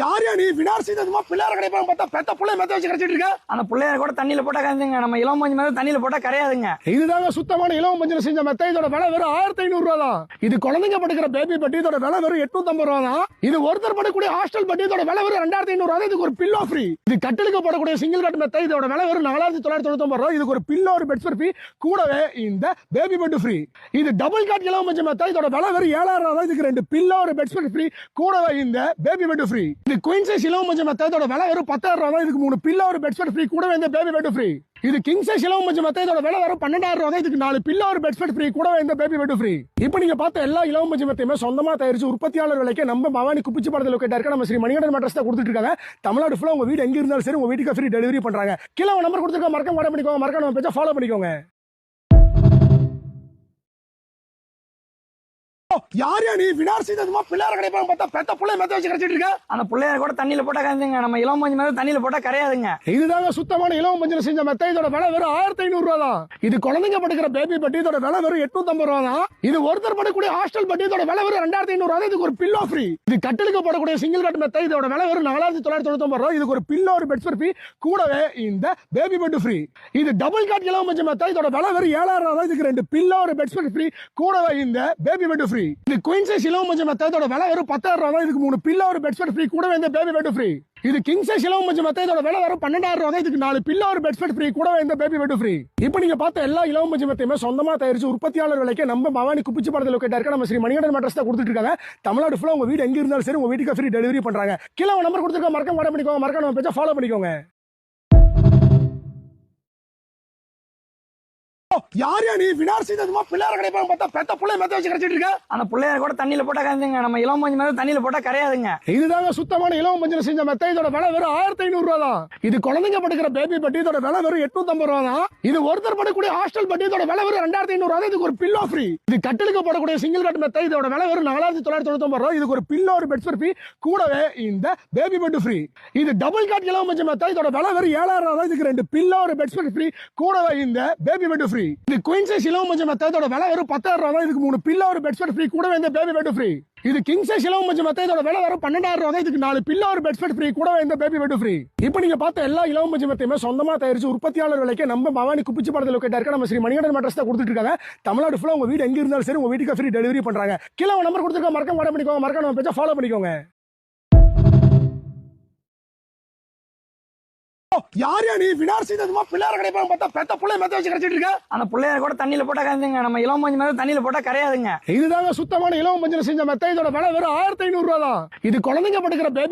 யார் யா நீ? வினார் செய்ததுமா பிள்ளையார கிடைப்பாங்க பார்த்தா பெத்த புள்ளை மெத்த வச்சு கிடைச்சிட்டு இருக்க? அந்த பிள்ளையார் கூட தண்ணியில போட்டா கரையாதுங்க நம்ம இளம் மஞ்சள் மாதிரி தண்ணியில போட்டா கரையாதுங்க. இதுதாங்க சுத்தமான இலவ மஞ்சள் செஞ்ச மெத்த. இதோட விலை வெறும் ஆயிரத்தி ஐநூறு ரூபா தான். இது குழந்தைங்க படுக்கிற பேபி பட்டி இதோட விலை வெறும் எட்நூத்தி ஐம்பது ரூபா தான். இது ஒருத்தர் படக்கூடிய ஹாஸ்டல் பட்டி இதோட விலை வெறும் ரெண்டாயிரத்தி ஐநூறு ரூபா. இதுக்கு ஒரு பில்லோ ஃப்ரீ இது கட்டிலுக்கு போடக்கூடிய சிங்கிள் கட் மெத்த. இதோட விலை வெறும் நாலாயிரத்தி தொள்ளாயிரத்தி தொண்ணூத்தி ரூபா. இதுக்கு ஒரு பில்லோ ஒரு பெட் ஃப்ரீ கூடவே இந்த பேபி பெட் ஃப்ரீ இது டபுள் காட் இலவ மஞ்சள் மெத்த. இதோட விலை வெறும் ஏழாயிரம் ரூபா. இதுக்கு ரெண்டு பில்லோ ஒரு பெட் ஃப்ரீ கூடவே இந்த பேபி பெட் ஃப்ரீ இது குயின் சைஸ் இலவம் மஞ்சள் மெத்த விலை வெறும் பத்தாயிரம் ரூபா தான். இதுக்கு மூணு பில்லோ ஒரு பெட்ஸ்பெட் ஃப்ரீ கூட வந்து பேபி பெட் ஃப்ரீ இது கிங் சைஸ் இலவம் மஞ்சள் மெத்த இதோட விலை வெறும் பன்னெண்டாயிரம் ரூபா தான். இதுக்கு நாலு பில்லோ ஒரு பெட்ஸ்பெட் ஃப்ரீ கூட வந்து பேபி பெட் ஃப்ரீ இப்போ நீங்க பார்த்த எல்லா இலவம் மஞ்சள் மெத்தையுமே சொந்தமா தயாரிச்சு உற்பத்தியாளர் விலைக்கு நம்ம பவானி குப்பிச்சு படத்தில் லொக்கேட் இருக்க நம்ம ஸ்ரீ மணிகண்டன் மேட்ரஸ் தான் கொடுத்துட்டு இருக்காங்க. தமிழ்நாடு ஃபுல்லாக உங்க வீடு எங்க இருந்தாலும் சரி உங்க வீட்டுக்கு ஃப்ரீ டெலிவரி பண்றாங்க. கீழே நம்பர் கொடுத்துருக்க மறக்க வாட பண்ணிக்கோங்க. மறக்க நம்ம பேஜை ஃபாலோ பண்ணிக்கோங்க. யார் யா நீ வினார் செய்ததுமா பிள்ளையார கிடைப்பாங்க பார்த்தா பெத்த புள்ளை மெத்த வச்சு கிடைச்சிட்டு இருக்க? அந்த பிள்ளையார் கூட தண்ணியில போட்டா கரையாதுங்க. நம்ம இளம் மஞ்சள் மாதிரி தண்ணியில போட்டா கரையாதுங்க. இதுதாங்க சுத்தமான இலவ மஞ்சள் செஞ்ச மெத்த. இதோட விலை வெறும் ஆயிரத்தி ஐநூறு ரூபா தான். இது குழந்தைங்க படுக்கிற பேபி பட்டி. இதோட விலை வெறும் எட்நூத்தி ஐம்பது ரூபா தான். இது ஒருத்தர் படக்கூடிய ஹாஸ்டல் பட்டி. இதோட விலை வெறும் ரெண்டாயிரத்தி ஐநூறு ரூபா. இதுக்கு ஒரு பில்லோ ஃப்ரீ இது கட்டிலுக்கு போடக்கூடிய சிங்கிள் கட் மெத்த. இதோட விலை வெறும் நாலாயிரத்தி தொள்ளாயிரத்தி தொண்ணூத்தி ரூபா. இதுக்கு ஒரு பில்லோ ஒரு பெட் ஃப்ரீ கூடவே இந்த பேபி பெட் ஃப்ரீ இது டபுள் காட் இலவ மஞ்சள் மெத்த. இதோட விலை வெறும் ஏழாயிரம் ரூபா தான். இதுக்கு ரெண்டு பில்லோ ஒரு பெட் ஃப்ரீ கூடவே இந்த பேபி பெட் ஃப்ரீ இது குயின் சைஸ் இலவ மஞ்சள் மெத்த விலை வெறும் பத்தாயிரம் ரூபா தான். இதுக்கு மூணு பில்லோ ஒரு பெட்ஸ்பெட் ஃப்ரீ கூட இந்த பேபி பெட் ஃப்ரீ இது கிங் சைஸ் இலவ மஞ்சள் மெத்த விலை வெறும் பன்னெண்டாயிரம் ரூபா தான். இதுக்கு நாலு பில்லோ ஒரு பெட்ஸ்பெட் ஃப்ரீ கூட இந்த பேபி பெட் ஃப்ரீ இப்போ நீங்க பார்த்த எல்லா இலவ மஞ்சள் மெத்தையுமே சொந்தமா தயாரிச்சு உற்பத்தியாளர் விலைக்கு நம்ம பவானி குப்பிச்சு படத்தில் லொக்கேட் இருக்க நம்ம ஸ்ரீ மணிகண்டன் மெட்ரஸ் தான் கொடுத்துட்டு இருக்காங்க. தமிழ்நாடு ஃபுல்லா உங்க வீடு எங்க இருந்தாலும் சரி உங்க வீட்டுக்கு ஃப்ரீ டெலிவரி பண்றாங்க. கீழே நம்பர் கொடுத்துருக்க மறக்க வாட பண்ணிக்கோங்க. மறக்க நம்ம பேஜை ஃபாலோ பண்ணிக்கோங்க. யார் நீ? வினார் செய்ததுமா பிள்ளையார கிடைப்பாங்க பார்த்தா பெத்த புள்ளை மெத்த வச்சு கிடைச்சிட்டு இருக்க? அந்த பிள்ளையார் கூட தண்ணியில போட்டா கரையாதுங்க நம்ம இளம் மஞ்சள் மாதிரி தண்ணியில போட்டா கரையாதுங்க. இதுதாங்க சுத்தமான இலவ மஞ்சள் செஞ்ச மெத்த. இதோட விலை வெறும் ஆயிரத்தி ஐநூறு ரூபா தான் இது குழந்தைங்க படுக்கிற பேபி பட்டி. இதோட விலை வெறும் எட்நூத்தி ஐம்பது ரூபா தான் இது ஒருத்தர் படக்கூடிய ஹாஸ்டல் பட்டி. இதோட விலை வெறும் ரெண்டாயிரத்தி ஐநூறு ரூபா. இதுக்கு ஒரு பில்லோ ஃப்ரீ இது கட்டிலுக்கு போடக்கூடிய சிங்கிள் கட் மெத்த. இதோட விலை வெறும் நாலாயிரத்தி தொள்ளாயிரத்தி தொண்ணூத்தி ரூபா இதுக்கு ஒரு பில்லோ ஒரு பெட் ஃப்ரீ கூடவே இந்த பேபி பெட் ஃப்ரீ இது டபுள் காட் இலவ மஞ்சள் மெத்த. இதோட விலை வெறும் ஏழாயிரம் ரூபா தான். இதுக்கு ரெண்டு பில்லோ ஒரு பெட் ஃப்ரீ கூடவே இந்த பேபி பெட் ஃப்ரீ இது குயின் சைஸ் இலவ மஞ்சள் மெத்த விலை வெறும் பத்தாயிரம் ரூபா தான். இதுக்கு மூணு பில்லோ ஒரு பெட் ஃப்ரீ கூடவே இந்த பேபி பெட் ஃப்ரீ இது கிங் சைஸ் இலவ மஞ்சள் மெத்த இதோட விலை வெறும் பன்னெண்டாயிரம் ரூபா தான். இதுக்கு நாலு பில்லோ ஒரு பெட் ஃப்ரீ கூடவே இந்த பேபி பெட் ஃப்ரீ இப்போ நீங்க பார்த்த எல்லா இலவ மஞ்சள் மெத்தையுமே சொந்தமா தயாரிச்சு உற்பத்தியாளர் விலைக்கு நம்ம பவானி குப்பிச்சி படத்தில் லொக்கேட் இருக்க நம்ம ஸ்ரீ மணிகண்டன் மேட்ரஸ் தான் கொடுத்துட்டு இருக்காங்க. தமிழ்நாடு ஃபுல்லா உங்க வீடு எங்க இருந்தாலும் சரி உங்க வீட்டுக்கு ஃப்ரீ டெலிவரி பண்றாங்க. கீழே நம்பர் கொடுத்துருக்க மறக்க வாட பண்ணிக்கோங்க. மறக்க நம்ம பேச்சா ஃபாலோ பண்ணிக்கோங்க. யார் யா நீ வினார் செய்ததுமா பிள்ளையார கிடைப்பாங்க பார்த்தா பெத்த புள்ளை மெத்த வச்சு கிடைச்சிட்டு இருக்க? அந்த பிள்ளையார் கூட தண்ணியில போட்டா கரையாதுங்க. நம்ம இளம் மஞ்சள் மாதிரி தண்ணியில போட்டா கரையாதுங்க. இதுதாங்க சுத்தமான இலவ மஞ்சள் செஞ்ச மெத்த இதோட விலை வெறும் ஆயிரத்தி ஐநூறு ரூபா தான் இது குழந்தைங்க படுக்கிற பேபி